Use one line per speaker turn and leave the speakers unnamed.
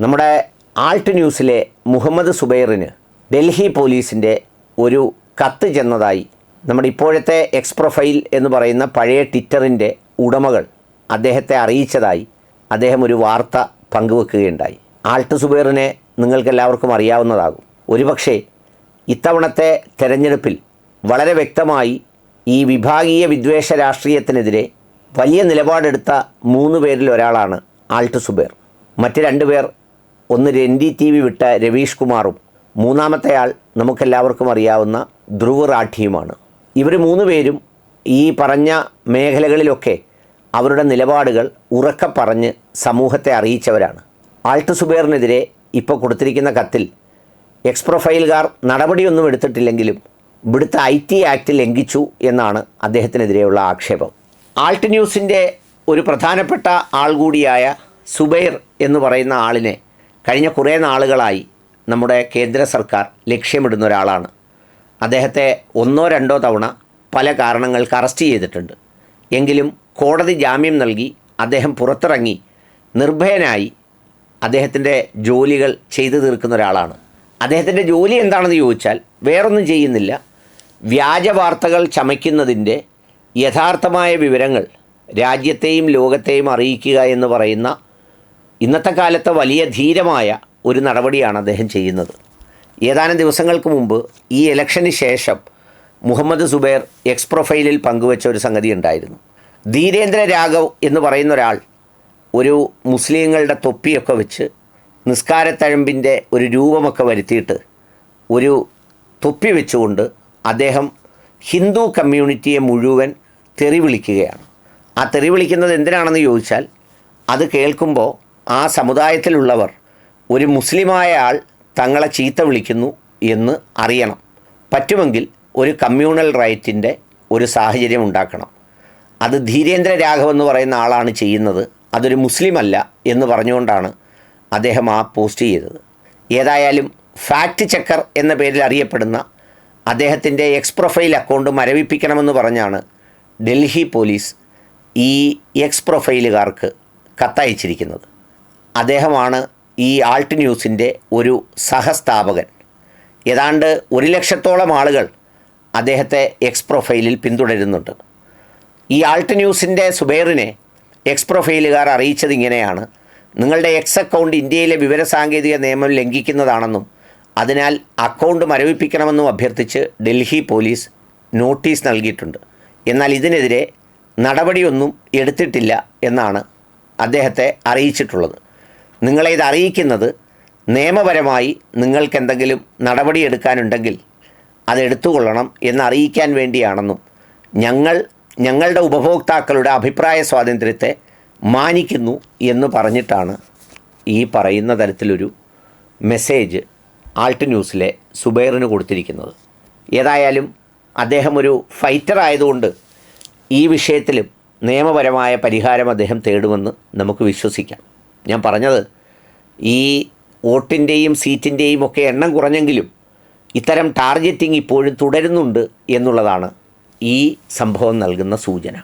നമ്മുടെ ആൾട്ട് ന്യൂസിലെ മുഹമ്മദ് സുബൈറിന് ഡൽഹി പോലീസിന്റെ ഒരു കത്ത് ചെന്നതായി നമ്മുടെ ഇപ്പോഴത്തെ എക്സ് പ്രൊഫൈൽ എന്ന് പറയുന്ന പഴയ ട്വിറ്ററിന്റെ ഉടമകൾ അദ്ദേഹത്തെ അറിയിച്ചതായി അദ്ദേഹം ഒരു വാർത്ത പങ്കുവെക്കുകയുണ്ടായി. ആൾട്ട് സുബൈറിനെ നിങ്ങൾക്കെല്ലാവർക്കും അറിയാവുന്നതാകും. ഒരുപക്ഷെ ഇത്തവണത്തെ തെരഞ്ഞെടുപ്പിൽ വളരെ വ്യക്തമായി ഈ വിഭാഗീയ വിദ്വേഷ രാഷ്ട്രീയത്തിനെതിരെ വലിയ നിലപാടെടുത്ത മൂന്ന് പേരിൽ ഒരാളാണ് ആൾട്ട് സുബേർ. മറ്റ് രണ്ടുപേർ ഒന്ന് രൻഡി ടി വി വിട്ട രവീഷ് കുമാറും മൂന്നാമത്തെ ആൾ നമുക്കെല്ലാവർക്കും അറിയാവുന്ന ധ്രുവ് റാഠിയുമാണ്. ഇവർ മൂന്ന് പേരും ഈ പറഞ്ഞ മേഖലകളിലൊക്കെ അവരുടെ നിലപാടുകൾ ഉറക്കെ പറഞ്ഞ് സമൂഹത്തെ അറിയിച്ചവരാണ്. ആൾട്ട് സുബേറിനെതിരെ ഇപ്പോൾ കൊടുത്തിരിക്കുന്ന കത്തിൽ എക്സ് പ്രൊഫൈലുകാർ നടപടിയൊന്നും എടുത്തിട്ടില്ലെങ്കിലും ഇവിടുത്തെ ഐ ടി ആക്ട് ലംഘിച്ചു എന്നാണ് അദ്ദേഹത്തിനെതിരെയുള്ള ആക്ഷേപം. ആൾട്ട് ന്യൂസിന്റെ ഒരു പ്രധാനപ്പെട്ട ആൾ കൂടിയായ സുബൈർ എന്ന് പറയുന്ന ആളിനെ കഴിഞ്ഞ കുറേ നാളുകളായി നമ്മുടെ കേന്ദ്ര സർക്കാർ ലക്ഷ്യമിടുന്ന ഒരാളാണ്. അദ്ദേഹത്തെ ഒന്നോ രണ്ടോ തവണ പല കാരണങ്ങൾക്ക് അറസ്റ്റ് ചെയ്തിട്ടുണ്ട്. എങ്കിലും കോടതി ജാമ്യം നൽകി അദ്ദേഹം പുറത്തിറങ്ങി നിർഭയനായി അദ്ദേഹത്തിന്റെ ജോലികൾ ചെയ്തു തീർക്കുന്ന ഒരാളാണ്. അദ്ദേഹത്തിന്റെ ജോലി എന്താണെന്ന് ചോദിച്ചാൽ വേറൊന്നും ചെയ്യുന്നില്ല. വ്യാജ വാർത്തകൾ ചമയ്ക്കുന്നതിന്റെ യഥാർത്ഥമായ വിവരങ്ങൾ രാജ്യത്തെയും ലോകത്തെയും അറിയിക്കുക എന്ന് പറയുന്ന ഇന്നത്തെ കാലത്തെ വലിയ ധീരമായ ഒരു നടപടിയാണ് അദ്ദേഹം ചെയ്യുന്നത്. ഏതാനും ദിവസങ്ങൾക്ക് മുമ്പ് ഈ ഇലക്ഷന് ശേഷം മുഹമ്മദ് സുബൈർ എക്സ് പ്രൊഫൈലിൽ പങ്കുവച്ച ഒരു സംഗതി ഉണ്ടായിരുന്നു. ധീരേന്ദ്ര രാഘവ് എന്ന് പറയുന്ന ഒരാൾ ഒരു മുസ്ലിങ്ങളുടെ തൊപ്പിയൊക്കെ വെച്ച് നിസ്കാരത്തഴമ്പിന്റെ ഒരു രൂപമൊക്കെ വരുത്തിയിട്ട് ഒരു തൊപ്പി വെച്ചുകൊണ്ട് അദ്ദേഹം ഹിന്ദു കമ്മ്യൂണിറ്റിയെ മുഴുവൻ തെറി വിളിക്കുകയാണ് ആ തെറി വിളിക്കുന്നത് എന്തിനാണെന്ന് ചോദിച്ചാൽ അത് കേൾക്കുമ്പോൾ ആ സമുദായത്തിലുള്ളവർ ഒരു മുസ്ലിമായ ആൾ തങ്ങളെ ചീത്ത വിളിക്കുന്നു എന്ന് അറിയണം. പറ്റുമെങ്കിൽ ഒരു കമ്മ്യൂണൽ റൈറ്റിന്റെ ഒരു സാഹചര്യം ഉണ്ടാക്കണം. അത് ധീരേന്ദ്ര രാഘവ് എന്ന് പറയുന്ന ആളാണ് ചെയ്യുന്നത്. അതൊരു മുസ്ലിം അല്ല എന്ന് പറഞ്ഞുകൊണ്ടാണ് അദ്ദേഹം ആ പോസ്റ്റ് ചെയ്തത്. ഏതായാലും ഫാക്റ്റ് ചെക്കർ എന്ന പേരിൽ അറിയപ്പെടുന്ന അദ്ദേഹത്തിന്റെ എക്സ് പ്രൊഫൈൽ അക്കൗണ്ട് മരവിപ്പിക്കണമെന്ന് പറഞ്ഞാണ് ഡൽഹി പോലീസ് ഈ എക്സ് പ്രൊഫൈലുകാർക്ക് കത്തയച്ചിരിക്കുന്നത്. അദ്ദേഹമാണ് ഈ ആൾട്ട് ന്യൂസിന്റെ ഒരു സഹസ്ഥാപകൻ. ഏതാണ്ട് ഒരു ലക്ഷത്തോളം ആളുകൾ അദ്ദേഹത്തെ എക്സ് പ്രൊഫൈലിൽ പിന്തുടരുന്നുണ്ട്. ഈ ആൾട്ട് ന്യൂസിന്റെ സുബൈറിനെ എക്സ് പ്രൊഫൈലുകാർ അറിയിച്ചത് ഇങ്ങനെയാണ്. നിങ്ങളുടെ എക്സ് അക്കൗണ്ട് ഇന്ത്യയിലെ വിവരസാങ്കേതിക നിയമം ലംഘിക്കുന്നതാണെന്നും അതിനാൽ അക്കൗണ്ട് മരവിപ്പിക്കണമെന്നും അഭ്യർത്ഥിച്ച് ഡൽഹി പോലീസ് നോട്ടീസ് നൽകിയിട്ടുണ്ട്. എന്നാൽ ഇതിനെതിരെ നടപടിയൊന്നും എടുത്തിട്ടില്ല എന്നാണ് അദ്ദേഹത്തെ അറിയിച്ചിട്ടുള്ളത്. നിങ്ങളെ ഇത് അറിയിക്കുന്നത് നിയമപരമായി നിങ്ങൾക്ക് എന്തെങ്കിലും നടപടിയെടുക്കാനുണ്ടെങ്കിൽ അതെടുത്തുകൊള്ളണം എന്നറിയിക്കാൻ വേണ്ടിയാണെന്നും ഞങ്ങൾ ഞങ്ങളുടെ ഉപഭോക്താക്കളുടെ അഭിപ്രായ സ്വാതന്ത്ര്യത്തെ മാനിക്കുന്നു എന്ന് പറഞ്ഞിട്ടാണ് ഈ പറയുന്ന തരത്തിലൊരു മെസ്സേജ് ആൾട്ട് ന്യൂസിലെ സുബൈറിന് കൊടുത്തിരിക്കുന്നത്. ഏതായാലും അദ്ദേഹം ഒരു ഫൈറ്റർ ആയതുകൊണ്ട് ഈ വിഷയത്തിലും നിയമപരമായ പരിഹാരം അദ്ദേഹം തേടുമെന്ന് നമുക്ക് വിശ്വസിക്കാം. ഞാൻ പറഞ്ഞത് ഈ വോട്ടിന്റെയും സീറ്റിന്റെയും ഒക്കെ എണ്ണം കുറഞ്ഞെങ്കിലും ഇത്തരം ടാർഗറ്റിംഗ് ഇപ്പോഴും തുടരുന്നുണ്ട് എന്നുള്ളതാണ് ഈ സംഭവം നൽകുന്ന സൂചന.